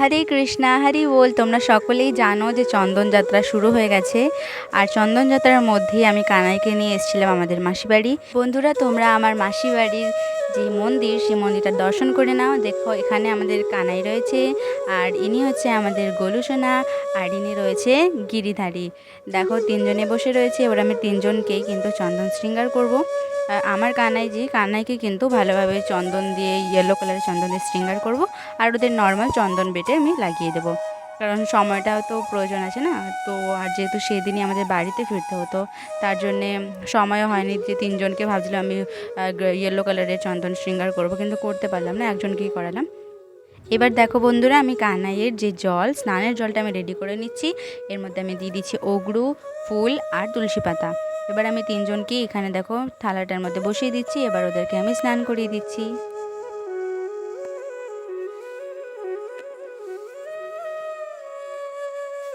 হরে কৃষ্ণা, হরি বল। তোমরা সকলেই জানো যে চন্দনযাত্রা শুরু হয়ে গেছে। আর চন্দনযাত্রার মধ্যেই আমি কানাইকে নিয়ে এসেছিলাম আমাদের মাসিবাড়ি বন্ধুরা, তোমরা আমার মাসি বাড়ির যে মন্দির সেই মন্দিরটা দর্শন করে নাও। দেখো, এখানে আমাদের কানাই রয়েছে, আর ইনি হচ্ছে আমাদের গোলুসোনা আর ইনি রয়েছে গিরিধারী। দেখো, তিনজনে বসে রয়েছে, এবার আমি তিনজনকেই কিন্তু চন্দন শৃঙ্গার করব। আমার কানাই যে কানাইকে কিন্তু ভালোভাবে চন্দন দিয়ে ইয়েলো কালারের চন্দন দিয়ে শৃঙ্গার করব, আর ওদের নর্মাল চন্দন বেটে আমি লাগিয়ে দেবো। কারণ সময়টাও তো প্রয়োজন আছে না? তো আর যেহেতু সেদিনই আমাদের বাড়িতে ফিরতে হতো, তার জন্যে সময়ও হয়নি। যে তিনজনকে ভাবছিলাম আমি ইয়েলো কালারের চন্দন শৃঙ্গার করব, কিন্তু করতে পারলাম না একজনকেই করালাম। এবার দেখো বন্ধুরা, আমি কানাইয়ের যে জল, স্নানের জলটা আমি রেডি করে নিচ্ছি। এর মধ্যে আমি দিয়ে দিচ্ছি অগরু, ফুল আর তুলসী পাতা। এবার আমি তিনজনকে এখানে দেখো থালাটার মধ্যে বসিয়ে দিচ্ছি, এবার ওদেরকে আমি স্নান করিয়ে দিচ্ছি।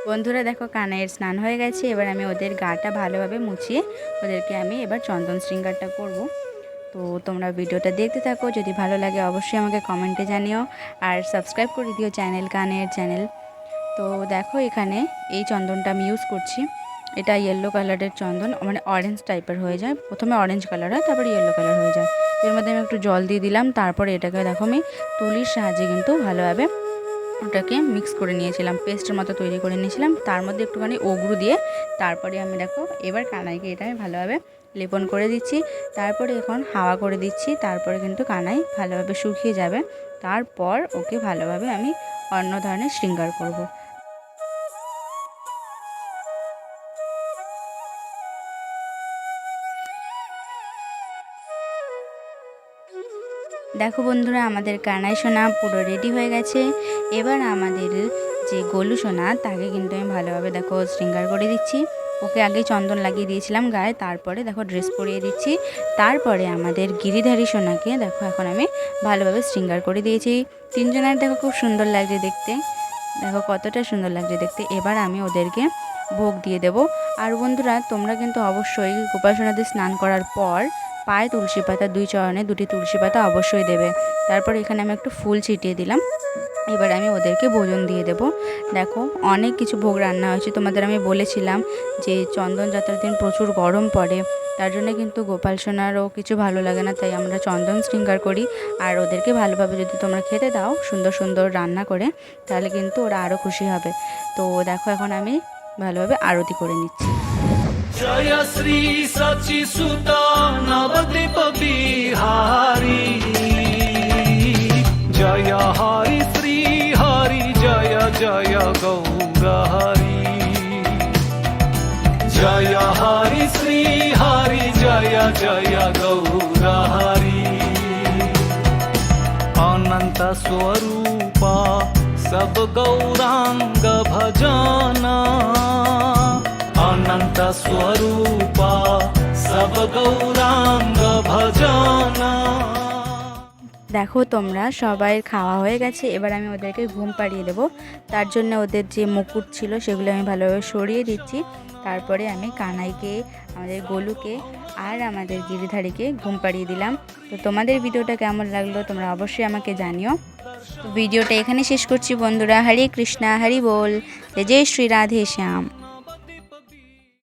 বন্ধুরা দেখো কানাইয়ের স্নান হয়ে গেছে, এবার আমি ওদের গাটা ভালোভাবে মুছিয়ে ওদেরকে আমি এবার চন্দন শৃঙ্গারটা করব। তো তোমরা ভিডিওটা দেখতে থাকো, যদি ভালো লাগে অবশ্যই আমাকে কমেন্টে জানিও আর সাবস্ক্রাইব করে দিও চ্যানেল কানের চ্যানেল। তো দেখো এখানে এই চন্দনটা আমি ইউজ করছি, এটা ইয়েলো কালারের চন্দন মানে অরেঞ্জ টাইপের হয়ে যায়, প্রথমে অরেঞ্জ কালার হয়, তারপরে ইয়েলো কালার হয়ে যায়। এর মধ্যে আমি একটু জল দিয়ে দিলাম, তারপরে এটাকে দেখো আমি তুলির সাহায্যে কিন্তু ভালোভাবে ওটাকে মিক্স করে নিয়েছিলাম পেস্টের মতো তৈরি করে নিয়েছিলাম। তার মধ্যে একটুখানি ওগরু দিয়ে তারপরে আমি দেখো, এবার কানাইকে এটা আমি ভালোভাবে লেপন করে দিচ্ছি। তারপরে এখন হাওয়া করে দিচ্ছি, তারপরে কিন্তু কানাই ভালোভাবে শুকিয়ে যাবে। তারপর ওকে ভালোভাবে আমি অন্য ধরনের শৃঙ্গার করব। দেখো বন্ধুরা, আমাদের কানাই সোনা পুরো রেডি হয়ে গেছে। এবার আমাদের যে গোলু সোনা, তাকে কিন্তু আমি ভালোভাবে দেখো শৃঙ্গার করে দিচ্ছি। ওকে আগে চন্দন লাগিয়ে দিয়েছিলাম গায়ে, তারপরে দেখো ড্রেস পরিয়ে দিচ্ছি। তারপরে আমাদের গিরিধারী সোনাকে দেখো এখন আমি ভালোভাবে শৃঙ্গার করে দিয়েছি। তিনজনের দেখো খুব সুন্দর লাগছে দেখতে। দেখো কতটা সুন্দর লাগছে দেখতে। এবার আমি ওদেরকে ভোগ দিয়ে দেব। আর বন্ধুরা, তোমরা কিন্তু অবশ্যই গোপাল স্নান করার পর পায়ে, তুলসী পাতা, দুই চরণে দুটি তুলসী পাতা অবশ্যই দেবে। তারপর এখানে আমি একটু ফুল ছিটিয়ে দিলাম। এবার আমি ওদেরকে ভোজন দিয়ে দেব। দেখো, অনেক কিছু ভোগ রান্না হয়েছে। তোমাদের আমি বলেছিলাম যে চন্দন যাত্রার দিন প্রচুর গরম পড়ে। তার জন্যে কিন্তু গোপাল সোনারও কিছু ভালো লাগে না, তাই আমরা চন্দন শৃঙ্গার করি। আর ওদেরকে ভালোভাবে যদি তোমরা খেতে দাও, সুন্দর সুন্দর রান্না করে, তাহলে কিন্তু ওরা আরও খুশি হবে। তো দেখো, এখন আমি ভালোভাবে আরতি করে নিচ্ছি। জয় শ্রী সচি সুতা जय गौग जय हरि श्री हरि जय जय गौर अनन्त अनन्तस्वरूपा सब गौराङ्ग भजन। अनन्त स्वरूप गौराङ्ग দেখো তোমরা, সবাই খাওয়া হয়ে গেছে, এবার আমি ওদেরকে ঘুম পাড়িয়ে দেবো। তার জন্য ওদের যে মুকুট ছিল, সেগুলো আমি ভালোভাবে সরিয়ে দিচ্ছি। তারপরে আমি কানাইকে, আমাদের গোলুকে আর আমাদের গিরিধারীকে ঘুম পাড়িয়ে দিলাম। তো তোমাদের ভিডিওটা কেমন লাগল, তোমরা অবশ্যই আমাকে জানিও। ভিডিওটা এখানে শেষ করছি বন্ধুরা। হরে কৃষ্ণা, হরি বল। জয় শ্রী রাধে শ্যাম।